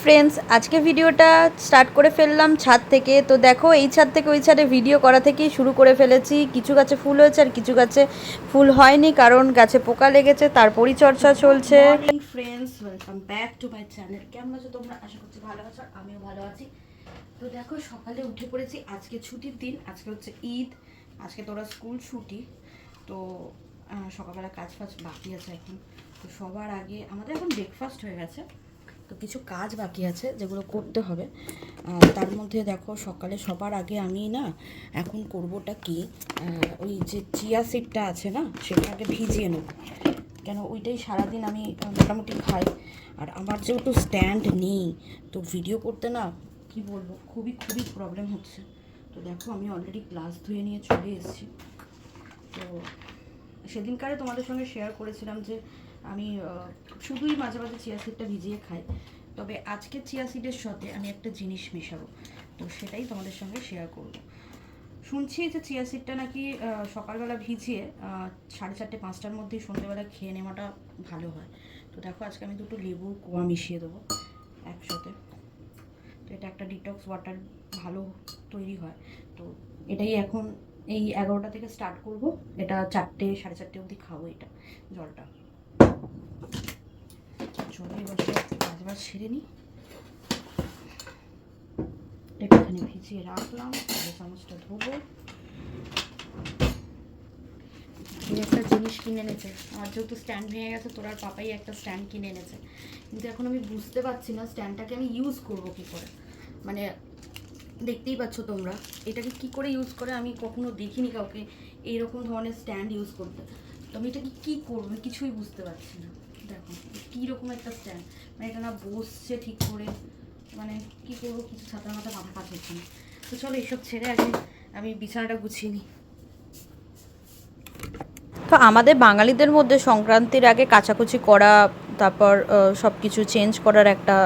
Friends আজকে ভিডিওটা start করে ফেললাম ছাদ থেকে। তো দেখো, এই ছাদ থেকে ওই ছাদে ভিডিও করা থেকেই শুরু করে ফেলেছি। কিছু গাছে ফুল হয়েছে আর কিছু গাছে ফুল হয়নি কারণ গাছে পোকা লেগেছে, তার পরিচর্যা চলছে। Friends welcome back to my channel কেমন আছো তোমরা? আশা করছি ভালো আছো আমিও ভালো আছি। তো দেখো, সকালে উঠে পড়েছি। আজকে ছুটির দিন, আজকে হচ্ছে ঈদ। আজকে তোরা স্কুল ছুটি। তো সকালবেলা কাজ ফাজ বাকি আছে এখন। তো সবার আগে, আমাদের এখন ব্রেকফাস্ট হয়ে গেছে। তো কিছু কাজ বাকি আছে যেগুলো করতে হবে। তার মধ্যে দেখো, সকালে সবার আগে আমি না, এখন করবোটা কি? ওই যে চিয়া সিডটা আছে না সেটাকে ভিজিয়ে নেব। কেন ওইটাই সারাদিন আমি মোটামুটি খাই। আর আমার যেহেতু স্ট্যান্ড নেই, তো ভিডিও করতে না, কি বলব, খুবই খুবই প্রবলেম হচ্ছে। তো দেখো, আমি অলরেডি গ্লাস ধুয়ে নিয়ে চলে এসেছি। তো সেদিনকারে তোমাদের সঙ্গে শেয়ার করেছিলাম যে আমি শুধুই মাঝে মাঝে চিয়া সিডটা ভিজিয়ে খাই। তবে আজকে চিয়া সিডের সাথে আমি একটা জিনিস মেশাবো। তো সেটাই তোমাদের সঙ্গে শেয়ার করব। শুনছি যে চিয়া সিডটা নাকি সকালবেলা ভিজিয়ে সাড়ে চারটে, পাঁচটার মধ্যেই সন্ধ্যেবেলা খেয়ে নেওয়াটা ভালো হয়। তো দেখো আজকে আমি দুটো লেবু, কোয়া মিশিয়ে দেবো একসাথে। তো এটা একটা ডিটক্স ওয়াটার ভালো তৈরি হয়। তো এটাই এখন, এই এগারোটা থেকে স্টার্ট করব। এটা চারটে, সাড়ে চারটে অবধি খাব এটা জলটা। চলো এবার কাজ বাজ সেরে নিই একটুখানি ভিজিয়ে রাখলাম তাহলে চামচটা ধোবো। একটা জিনিস কিনে এনেছে। আমার যেহেতু স্ট্যান্ড ভেঙে গেছে, তোর আর পাপাই একটা স্ট্যান্ড কিনে এনেছে। কিন্তু এখন আমি বুঝতে পারছি না স্ট্যান্ডটাকে আমি ইউজ করব কি করে। মানে দেখতেই পাচ্ছ তোমরা, এটাকে কি করে ইউজ করে আমি কখনো দেখিনি কাউকে, এইরকম ধরনের স্ট্যান্ড ইউজ করতে। তো আমি এটাকে কী করব কিছুই বুঝতে পারছি না। দেখো কীরকম একটা স্ট্যান্ড মানে এটা না বসছে ঠিক করে মানে কি করব, কিছু ছাতার মাথা মাথা কাজ হচ্ছে তো চলো এইসব ছেড়ে আগে আমি বিছানাটা গুছিয়ে নিই। তো আমাদের বাঙালিদের মধ্যে সংক্রান্তির আগে কাচাকুচি করা তারপর সব কিছু চেঞ্জ করার একটা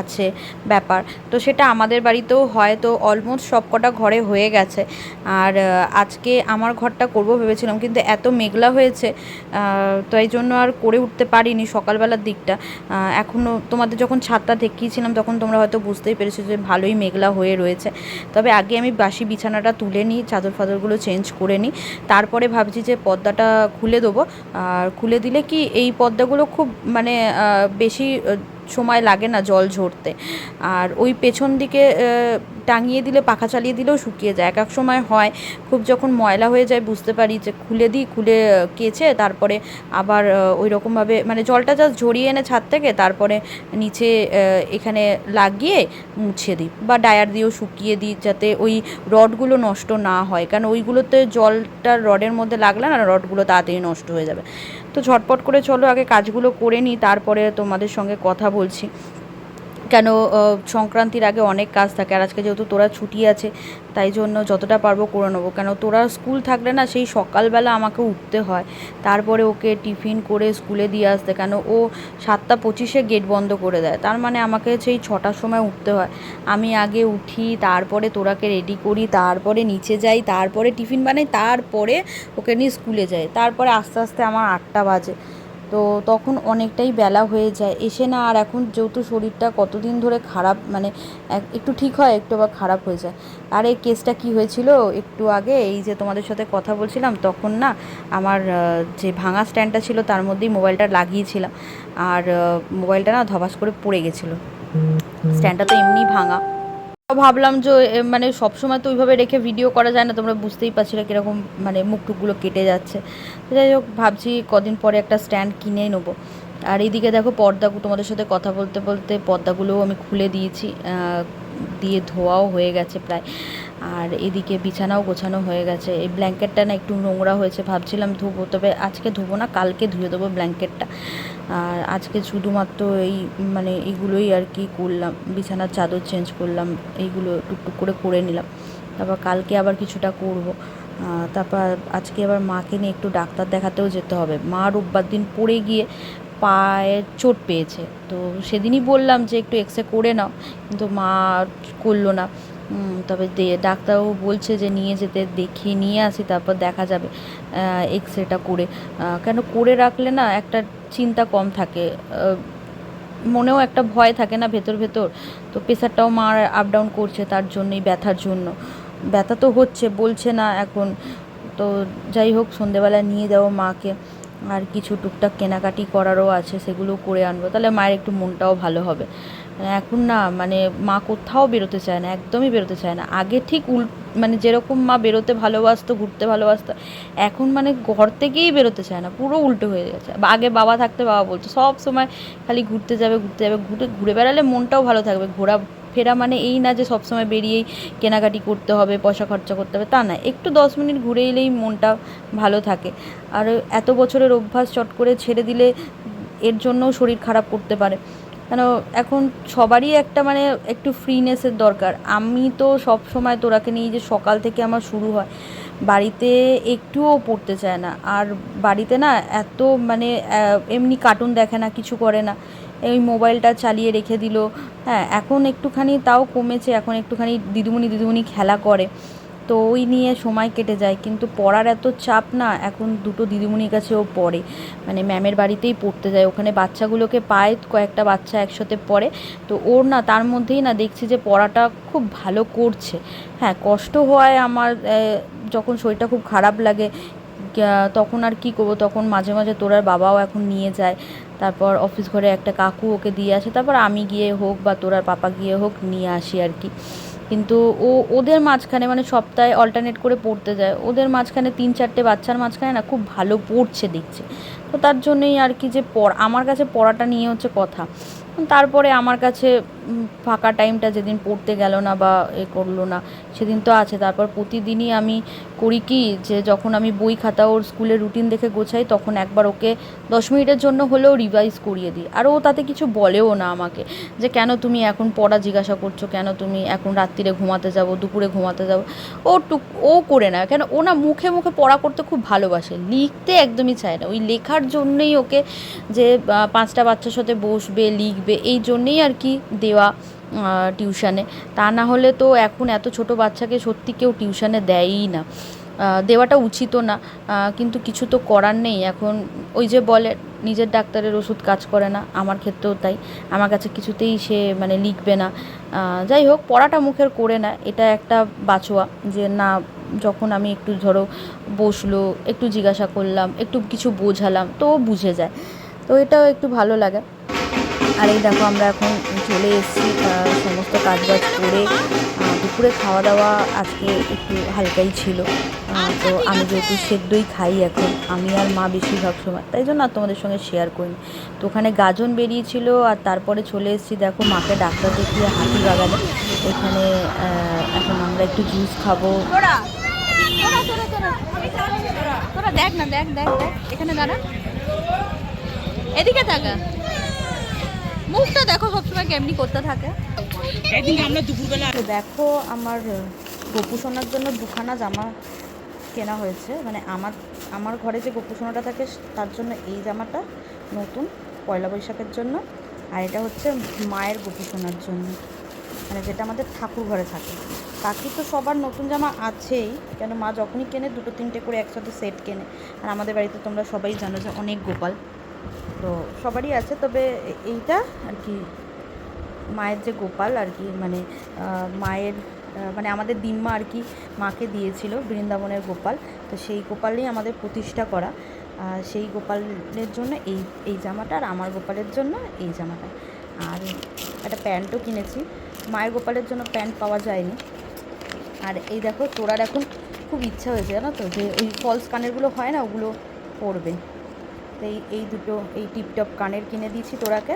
আছে ব্যাপার। তো সেটা আমাদের বাড়িতেও হয়, তো অলমোস্ট সব কটা ঘরে হয়ে গেছে। আর আজকে আমার ঘরটা করব ভেবেছিলাম, কিন্তু এত মেঘলা হয়েছে তো এই জন্য আর করে উঠতে পারিনি সকালবেলার দিকটা। এখনও তোমাদের যখন ছাদটা দেখিয়েছিলাম, তখন তোমরা হয়তো বুঝতেই পেরেছ যে ভালোই মেঘলা হয়ে রয়েছে। তবে আগে আমি বাসি বিছানাটা তুলে নিই, চাদর ফাদরগুলো চেঞ্জ করে নিই। তারপরে ভাবছি যে পর্দাটা খুলে দেবো। আর খুলে দিলে কি এই পর্দাগুলো খুব মানে বেশি সময় লাগে না জল ঝরতে। আর ওই পেছন দিকে টাঙিয়ে দিলে, পাখা চালিয়ে দিলেও শুকিয়ে যায়। এক এক সময় হয়, খুব যখন ময়লা হয়ে যায় বুঝতে পারি যে খুলে দিই, খুলে কেচে, তারপরে আবার ওই রকমভাবে মানে জলটা জাস্ট ঝরিয়ে এনে ছাদ থেকে, তারপরে নিচে এখানে লাগিয়ে মুছে দিই বা ডায়ার দিয়েও শুকিয়ে দিই যাতে ওই রডগুলো নষ্ট না হয়। কারণ ওইগুলোতে জলটা রডের মধ্যে লাগলে না, রডগুলো তাড়াতাড়ি নষ্ট হয়ে যাবে। তো ঝটপট করে চলো, আগে কাজগুলো করে নিই, তারপরে তোমাদের সঙ্গে কথা বলছি। কেন সংক্রান্তির আগে অনেক কাজ থাকে, আর আজকে যেহেতু তোরা ছুটি আছে, তাই জন্য যতটা পারব করে নেব। কেন, তোরা স্কুল থাকলে না সেই সকালবেলা আমাকে উঠতে হয়, তারপরে ওকে টিফিন করে স্কুলে দিয়ে আসতে। কেন, ও সাতটা পঁচিশে গেট বন্ধ করে দেয়, তার মানে আমাকে সেই ছটার সময় উঠতে হয়। আমি আগে উঠি, তারপরে তোরাকে রেডি করি, তারপরে নিচে যাই, তারপরে টিফিন বানাই, তারপরে ওকে নিয়ে স্কুলে যাই। তারপরে আস্তে আস্তে আমার আটটা বাজে। তো তখন অনেকটাই বেলা হয়ে যায়। এসে না আর এখন যেহেতু শরীরটা কতদিন ধরে খারাপ মানে একটু ঠিক হয়, একটু আবার খারাপ হয়ে যায়। আর এই কেসটা কি হয়েছিল একটু আগে? এই যে তোমাদের সাথে কথা বলছিলাম, তখন না আমার যে ভাঙা স্ট্যান্ডটা ছিল তার মধ্যেই মোবাইলটা লাগিয়েছিলাম। আর মোবাইলটা না ধবাস করে পড়ে গেছিল। স্ট্যান্ডটা তো এমনি ভাঙা। ভাবলাম যে মানে সবসময় তো ওইভাবে রেখে ভিডিও করা যায় না, তোমরা বুঝতেই পারছি না কীরকম মানে মুখটুকগুলো কেটে যাচ্ছে। যাই হোক, ভাবছি কদিন পরে একটা স্ট্যান্ড কিনে নেব। আর এইদিকে দেখো পর্দা তোমাদের সাথে কথা বলতে বলতে পর্দাগুলোও আমি খুলে দিয়েছি দিয়ে ধোয়াও হয়ে গেছে প্রায়। আর এদিকে বিছানাও গোছানো হয়ে গেছে। এই ব্ল্যাঙ্কেটটা না একটু নোংরা হয়েছে, ভাবছিলাম ধুবো, তবে আজকে ধুবো না, কালকে ধুয়ে দেবো ব্ল্যাঙ্কেটটা। আর আজকে শুধুমাত্র এই মানে এইগুলোই আর কি করলাম, বিছানার চাদর চেঞ্জ করলাম, এইগুলো টুকটুক করে করে নিলাম। তারপর কালকে আবার কিছুটা করব। তারপর আজকে আবার মাকে নিয়ে একটু ডাক্তার দেখাতেও যেতে হবে। মা রোববার দিন পড়ে গিয়ে পায়ে চোট পেয়েছে। তো সেদিনই বললাম যে একটু এক্স করে নাও, কিন্তু মা করল না। তবে ডাক্তারও বলছে যে নিয়ে যেতে, দেখিয়ে নিয়ে আসি, তারপর দেখা যাবে এক্স রেটা করে। কেন করে রাখলে না একটা চিন্তা কম থাকে মনেও একটা ভয় থাকে না ভেতর ভেতর। তো প্রেশারটাও মার আপ ডাউন করছে তার জন্যই, ব্যথার জন্য। ব্যথা তো হচ্ছে, বলছে না এখন। তো যাই হোক, সন্ধেবেলা নিয়ে যাব মাকে। আর কিছু টুকটাক কেনাকাটি করারও আছে, সেগুলো করে আনব। তাহলে মায়ের একটু মনটাও ভালো হবে। এখন না মানে মা কোথাও বেরোতে চায় না, একদমই বেরোতে চায় না। আগে ঠিক উল মানে যেরকম মা বেরোতে ভালোবাসতো, ঘুরতে ভালোবাসতো, এখন মানে ঘর থেকেই বেরোতে চায় না, পুরো উল্টো হয়ে গেছে। আগে বাবা থাকতে বাবা বলতো, সব সময় খালি ঘুরতে যাবে ঘুরতে যাবে, ঘুরে ঘুরে বেড়ালে মনটাও ভালো থাকবে। ঘোরা ফেরা মানে এই না যে সবসময় বেরিয়েই কেনাকাটি করতে হবে, পয়সা খরচা করতে হবে, তা না। একটু দশ মিনিট ঘুরে এলেই মনটা ভালো থাকে। আর এত বছরের অভ্যাস চট করে ছেড়ে দিলে এর জন্যও শরীর খারাপ করতে পারে। কেন, এখন সবারই একটা মানে একটু ফ্রিনেসের দরকার। আমি তো সব সময় তোরাকে নিয়ে যে সকাল থেকে আমার শুরু হয়, বাড়িতে একটুও পড়তে চায় না। আর বাড়িতে না এত মানে এমনি কার্টুন দেখে না, কিছু করে না। এই মোবাইলটা চালিয়ে রেখে দিল। হ্যাঁ এখন একটুখানি তাও কমেছে, এখন একটুখানি দিদিমণি দিদিমণি খেলা করে। তো ওই নিয়ে সময় কেটে যায়। কিন্তু পড়ার এত চাপ না, এখন দুটো দিদিমণির কাছেও পড়ে। মানে ম্যামের বাড়িতেই পড়তে যায়। ওখানে বাচ্চাগুলোকে পায়, কয়েকটা বাচ্চা একসাথে পড়ে। তো ওর না, তার মধ্যেই না দেখছি যে পড়াটা খুব ভালো করছে। হ্যাঁ কষ্ট হয় আমার যখন শরীরটা খুব খারাপ লাগে তখন আর কি করব? তখন মাঝে মাঝে তোরার বাবাও এখন নিয়ে যায়। তারপর অফিস ঘরে একটা কাকু ওকে দিয়ে আসে। তারপর আমি গিয়ে হোক বা তোরার পাপা গিয়ে হোক, নিয়ে আসি আর কি। কিন্তু ও, ওদের মাঝখানে মানে সপ্তাহে অল্টারনেট করে পড়তে যায়। ওদের মাঝখানে তিন চারটে বাচ্চার মাঝখানে না খুব ভালো পড়ছে দেখছে। তো তার জন্যই আর কি যে পড়া, আমার কাছে পড়াটা নিয়ে হচ্ছে কথা। তারপরে আমার কাছে ফাঁকা টাইমটা যেদিন পড়তে গেল না বা এ করল না, সেদিন তো আছে। তারপর প্রতিদিনই আমি করি কি যে যখন আমি বই খাতা ওর স্কুলের রুটিন দেখে গোছাই, তখন একবার ওকে দশ মিনিটের জন্য হলেও রিভাইজ করিয়ে দিই। আর ও তাতে কিছু বলেও না আমাকে যে, কেন তুমি এখন পড়া জিজ্ঞাসা করছ? কেন তুমি এখন রাত্রিরে ঘুমাতে যাব? দুপুরে ঘুমাতে যাব? ও টুক, ও করে না। কেন, ও না মুখে মুখে পড়া করতে খুব ভালোবাসে। লিখতে একদমই চায় না। ওই লেখার জন্যই ওকে যে পাঁচটা বাচ্চার সাথে বসবে, লিখবে, এই জন্যেই আর কি দেওয়া টিউশানে। তা না হলে তো এখন এত ছোট বাচ্চাকে সত্যি কেউ টিউশানে দেয়ই না। দেওয়াটা উচিতও না। কিন্তু কিছু তো করার নেই। এখন ওই যে বলে, নিজের ডাক্তারের ওষুধ কাজ করে না। আমার ক্ষেত্রেও তাই। আমার কাছে কিছুতেই সে মানে লিখবে না। যাই হোক, পড়াটা মুখের করে না। এটা একটা বাছোয়া যে, না, যখন আমি একটু ধরো বসল, একটু জিজ্ঞাসা করলাম, একটু কিছু বোঝালাম, তো বুঝে যায়। তো এটাও একটু ভালো লাগে। আর এই দেখো আমরা এখন চলে এসেছি সমস্ত কাজবাজ করে দুপুরে খাওয়া দাওয়া আজকে একটু হালকাই ছিল। তো আমি যেহেতু সেদ্ধই খাই এখন, আমি আর মা বেশিরভাগ সময়, তাই জন্য আর তোমাদের সঙ্গে শেয়ার করিনি। তো ওখানে গাজন বেরিয়েছিল আর তারপরে চলে এসেছি, দেখো মাকে ডাক্তার দেখিয়ে হাতি বাগানে এখানে এখন আমরা একটু জুস খাব। দেখ না, দেখ দেখ। এখানে দাঁড়া। এদিকে থাকা মুখটা দেখো সবসময় কেমনি করতে থাকে। তো দেখো আমার গপু সোনার জন্য দুখানা জামা কেনা হয়েছে। মানে আমার আমার ঘরে যে গপু সোনাটা থাকে তার জন্য এই জামাটা নতুন পয়লা বৈশাখের জন্য। আর এটা হচ্ছে মায়ের গপু সোনার জন্য। মানে যেটা আমাদের ঠাকুর ঘরে থাকে। বাকি তো সবার নতুন জামা আছেই। কেন মা যখনই কেনে দুটো তিনটে করে একসাথে সেট কেনে। আর আমাদের বাড়িতে তোমরা সবাই জানো যে অনেক গোপাল। তো সবারই আছে, তবে এইটা আর কি, মায়ের যে গোপাল আর কি মানে মায়ের মানে আমাদের দিম্মা আর কি মাকে দিয়েছিল বৃন্দাবনের গোপাল, তো সেই গোপালেই আমাদের প্রতিষ্ঠা করা। সেই গোপালের জন্য এই এই জামাটা আর আমার গোপালের জন্য এই জামাটা। আর একটা প্যান্টও কিনেছি। মায়ের গোপালের জন্য প্যান্ট পাওয়া যায়নি। আর এই দেখো তোরার এখন খুব ইচ্ছা হয়েছে, জানো তো? যে ওই ফলস কানেরগুলো হয় না, ওগুলো পরবে। তো এই এই দুটো, এই টিপটপ কানের কিনে দিয়েছি তোরাকে।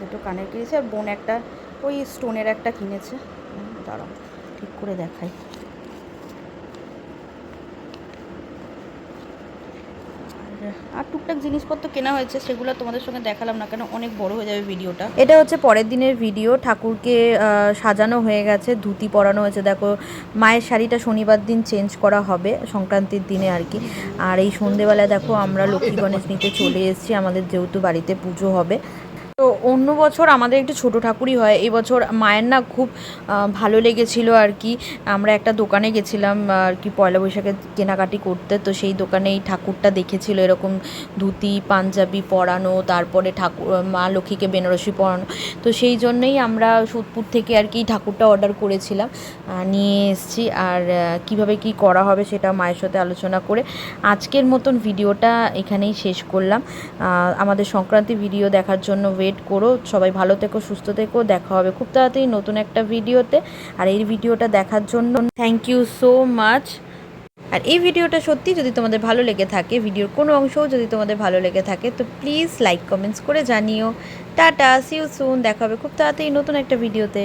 দুটো কানের কিনেছে, আর বোন একটা, ওই স্টোনের একটা কিনেছে। দাঁড়াও, ঠিক করে দেখাই। আর- টুকটাক জিনিসপত্র কেনা হয়েছে, সেগুলো তোমাদের সঙ্গে দেখালাম না কেন, অনেক বড় হয়ে যাবে ভিডিওটা। এটা হচ্ছে পরের দিনের ভিডিও, ঠাকুরকে সাজানো হয়ে গেছে, ধুতি পরানো হয়েছে। দেখো, মায়ের শাড়িটা শনিবার দিন চেঞ্জ করা হবে, সংক্রান্তির দিনে আর কি। আর এই সন্ধেবেলায় দেখো, আমরা লক্ষ্মী গণেশ নিতে চলে এসেছি, আমাদের যেহেতু বাড়িতে পুজো হবে। তো অন্য বছর আমাদের একটু ছোট ঠাকুরই হয়। এই বছর মায়ের না খুব ভালো লেগেছিল আর কি। আমরা একটা দোকানে গেছিলাম আর কি পয়লা বৈশাখে কেনাকাটি করতে। তো সেই দোকানে এই ঠাকুরটা দেখেছিল এরকম ধুতি, পাঞ্জাবি পরানো, তারপরে ঠাকুর, মা লক্ষ্মীকে বেনারসি পরানো। তো সেই জন্যই আমরা সোদপুর থেকে আর কি ঠাকুরটা অর্ডার করেছিলাম নিয়ে এসেছি। আর কীভাবে কি করা হবে সেটা মায়ের সাথে আলোচনা করে আজকের মতন ভিডিওটা এখানেই শেষ করলাম। আমাদের সংক্রান্তি ভিডিও দেখার জন্য ওয়েট করো, সবাই ভালো থেকো, সুস্থ থেকো, দেখা হবে খুব তাড়াতাড়ি নতুন একটা ভিডিওতে। আর এই ভিডিওটা দেখার জন্য থ্যাংক ইউ সো মাচ আর এই ভিডিওটা সত্যি যদি তোমাদের ভালো লেগে থাকে, ভিডিওর কোনো অংশও যদি তোমাদের ভালো লেগে থাকে, তো প্লিজ লাইক কমেন্টস করে জানিও। টাটা সিউ সুন দেখা হবে খুব তাড়াতাড়ি নতুন একটা ভিডিওতে।